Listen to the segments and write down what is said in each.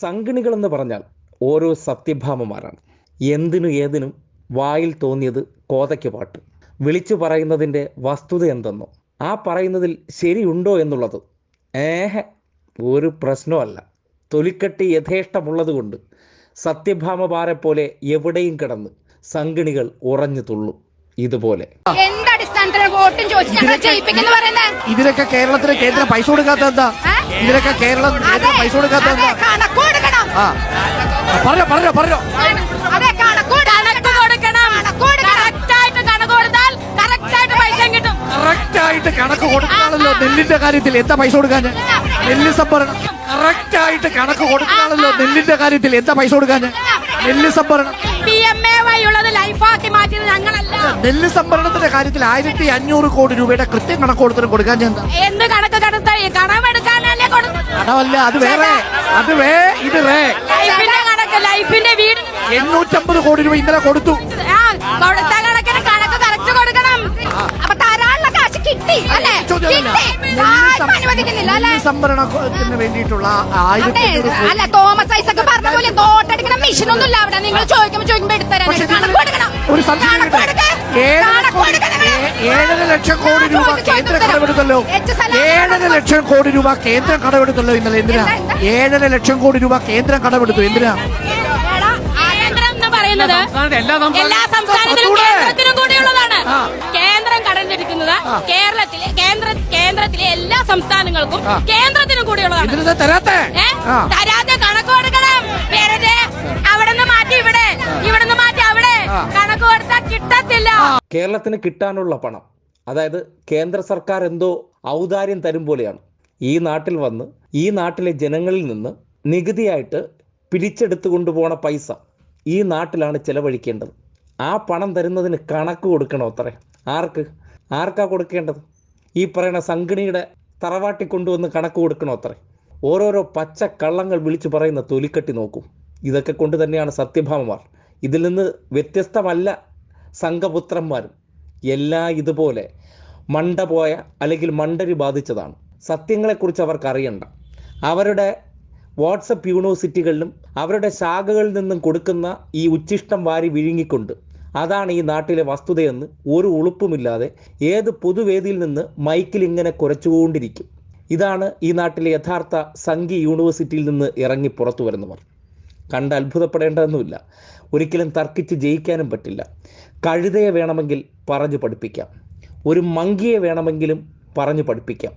സംഗണികൾ എന്ന് പറഞ്ഞാൽ ഓരോ സത്യഭാമമാരാണ് എന്തിനു ഏതിനും വായിൽ തോന്നിയത് കോതയ്ക്ക് പാട്ട്. വിളിച്ചു പറയുന്നതിന്റെ വസ്തുത എന്തെന്നോ. ആ പറയുന്നതിൽ ശരിയുണ്ടോ എന്നുള്ളത് ഏഹ ഒരു പ്രശ്നമല്ല. തൊലിക്കട്ടി യഥേഷ്ടമുള്ളതുകൊണ്ട് സത്യഭാമപാരെ പോലെ എവിടെയും കിടന്ന് സംഗണികൾ ഉറഞ്ഞു തുള്ളും. ഇതുപോലെ. വോട്ടും ചോദിച്ചു ജയിപ്പിക്കുന്നു പറയുന്നത് ഇതിനൊക്കെ കേരളത്തിന് കേന്ദ്രം പൈസ കൊടുക്കാത്ത എന്താ? ഇതിലൊക്കെ ഇതിനൊക്കെ കേരളം കേന്ദ്രം പൈസ കൊടുക്കാത്ത എന്താ? കണക്ക് കൊടുക്കണം. പറഞ്ഞോ പറഞ്ഞോ പറഞ്ഞോ. അതെ കണക്ക് കണക്ക് കൊടുക്കണം. കണക്ക് കറക്റ്റായിട്ട് കണക്ക് കൊടുത്താൽ കറക്റ്റായിട്ട് പൈസ കിട്ടും. കണക്ക് കൊടുക്കാണല്ലോ നെല്ലിന്റെ കാര്യത്തിൽ. എന്താ പൈസ കൊടുക്കാൻ? നെല്ല് സംഭരണം. കറക്റ്റ് ആയിട്ട് കണക്ക് കൊടുക്കാണല്ലോ നെല്ലിന്റെ കാര്യത്തിൽ. എന്താ പൈസ കൊടുക്കാൻ? നെല്ല് സംഭരണം. പി എം എ വൈ ഉള്ളത് ലൈഫാക്കി മാറ്റിയത് ഞങ്ങളല്ല. നെല്ല് സംഭരണത്തിന്റെ കാര്യത്തിൽ ആയിരത്തി അഞ്ഞൂറ് കോടി രൂപയുടെ കൃത്യം കണക്ക് കൊടുത്തിട്ട് കൊടുക്കാൻ ഞാൻ എന്താ? കണക്ക് കടത്ത കടമെടുക്കാനല്ലേ കടമല്ല അത് വേറെ അത് വേ ഇത് വേ. ലൈഫിന്റെ കണക്ക് ലൈഫിന്റെ വീട്. എണ്ണൂറ്റമ്പത് കോടി രൂപ ഇന്നലെ കൊടുത്തു. കൊടുത്ത കണക്കിന് കണക്ക് കറക്റ്റ് കൊടുക്കണം. അപ്പൊ തരാനുള്ള കാശ് കിട്ടി അല്ലേ? സംഭരണത്തിന് വേണ്ടിയിട്ടുള്ള ആയിരത്തി അല്ല തോമസ് ഐസക്ക് പോലെ ഒന്നും ഇല്ല അവിടെ നിങ്ങൾ ചോദിക്കുമ്പോ ചോദിക്കുമ്പോ എടുത്തരാൻ പക്ഷേ കണക്ക് കൊടുക്കണം. ഒരു സംശയം കണക്ക് ഏഴര. ലക്ഷം കോടി രൂപ കേന്ദ്ര. കടമെടുത്തല്ലോ. ഏഴര ലക്ഷം കോടി രൂപ കേന്ദ്രം കടമെടുത്തല്ലോ ഇന്നലെ. എന്തിനാ? എന്താ, എന്താ? ഏഴര ലക്ഷം കോടി രൂപ കേന്ദ്രം കടമെടുത്തു. എന്തിനാ? പറയുന്നത് എല്ലാ എല്ലാ സംസ്ഥാനത്തിലും. കേന്ദ്രത്തിനും കൂടിയുള്ളതാണ്. കേന്ദ്രം കടഞ്ഞെടുക്കുന്നത് കേരളത്തിലെ കേന്ദ്ര കേന്ദ്രത്തിലെ എല്ലാ സംസ്ഥാനങ്ങൾക്കും. കേന്ദ്രത്തിനും കൂടിയുള്ളതാണ്? തരാതെ ഇവിടെ നിന്ന് മാറ്റി അവിടെ കണക്ക് കൊടുത്താൽ കിട്ടത്തില്ല. കേരളത്തിന് കിട്ടാനുള്ള പണം അതായത് കേന്ദ്ര സർക്കാർ എന്തോ ഔദാര്യം തരും പോലെയാണ്. ഈ നാട്ടിൽ വന്ന് ഈ നാട്ടിലെ ജനങ്ങളിൽ നിന്ന് നികുതിയായിട്ട് പിരിച്ചെടുത്തു കൊണ്ടുപോണ പൈസ ഈ നാട്ടിലാണ് ചെലവഴിക്കേണ്ടത്. ആ പണം തരുന്നതിന് കണക്ക് കൊടുക്കണോ അത്രേ? ആർക്ക്? ആർക്കാ കൊടുക്കേണ്ടത്? ഈ പറയുന്ന സംഗണിയുടെ തറവാട്ടി കൊണ്ടുവന്ന് കണക്ക് കൊടുക്കണോ അത്രേ? ഓരോരോ പച്ച കള്ളങ്ങൾ വിളിച്ചു പറയുന്ന തൊലിക്കെട്ടി നോക്കും. ഇതൊക്കെ കൊണ്ട് തന്നെയാണ് സത്യഭാമമാർ. ഇതിൽ നിന്ന് വ്യത്യസ്തമല്ല സംഘപുത്രന്മാരും. എല്ലാ ഇതുപോലെ മണ്ട പോയ അല്ലെങ്കിൽ മണ്ടരി ബാധിച്ചതാണ്. സത്യങ്ങളെക്കുറിച്ച് അവർക്ക് അറിയണ്ട. അവരുടെ വാട്സപ്പ് യൂണിവേഴ്സിറ്റികളിലും അവരുടെ ശാഖകളിൽ നിന്നും കൊടുക്കുന്ന ഈ ഉച്ഛിഷ്ടം വാരി വിഴുങ്ങിക്കൊണ്ട് അതാണ് ഈ നാട്ടിലെ വസ്തുതയെന്ന് ഒരു ഉളുപ്പുമില്ലാതെ ഏത് പൊതുവേദിയിൽ നിന്ന് മൈക്കിൽ ഇങ്ങനെ കുറച്ചുകൊണ്ടിരിക്കും ഇതാണ് ഈ നാട്ടിലെ യഥാർത്ഥ സംഘി യൂണിവേഴ്സിറ്റിയിൽ നിന്ന് ഇറങ്ങി പുറത്തു വരുന്നവർ. കണ്ട് അത്ഭുതപ്പെടേണ്ടതൊന്നുമില്ല. ഒരിക്കലും തർക്കിച്ച് ജയിക്കാനും പറ്റില്ല. കഴുതയെ വേണമെങ്കിൽ പറഞ്ഞു പഠിപ്പിക്കാം. ഒരു മങ്കിയെ വേണമെങ്കിലും പറഞ്ഞു പഠിപ്പിക്കാം.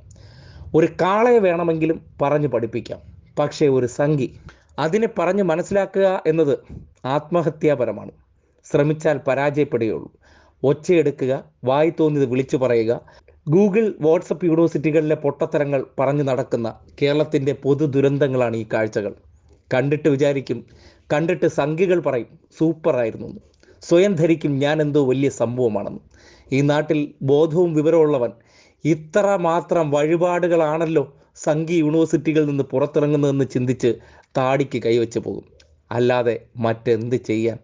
ഒരു കാളയെ വേണമെങ്കിലും പറഞ്ഞു പഠിപ്പിക്കാം. പക്ഷേ ഒരു സംഘി അതിനെ പറഞ്ഞ് മനസ്സിലാക്കുക എന്നത് ആത്മഹത്യാപരമാണ്. ശ്രമിച്ചാൽ പരാജയപ്പെടുകയുള്ളൂ. ഒച്ചയെടുക്കുക വായി തോന്നിയത് വിളിച്ചു പറയുക ഗൂഗിൾ വാട്സപ്പ് യൂണിവേഴ്സിറ്റികളിലെ പൊട്ടത്തരങ്ങൾ പറഞ്ഞു നടക്കുന്ന കേരളത്തിന്റെ പൊതു ദുരന്തങ്ങളാണ് ഈ കാഴ്ചകൾ. കണ്ടിട്ട് വിചാരിക്കും. കണ്ടിട്ട് സംഖ്യകൾ പറയും സൂപ്പറായിരുന്നു. സ്വയം ധരിക്കും ഞാൻ എന്തോ വലിയ സംഭവമാണെന്ന്. ഈ നാട്ടിൽ ബോധവും വിവരമുള്ളവൻ ഇത്ര മാത്രം വഴിപാടുകളാണല്ലോ സംഘി യൂണിവേഴ്സിറ്റികളിൽ നിന്ന് പുറത്തിറങ്ങുന്നതെന്ന് ചിന്തിച്ച് താടിക്ക് കൈവച്ച് പോകും. അല്ലാതെ മറ്റെന്ത് ചെയ്യാൻ?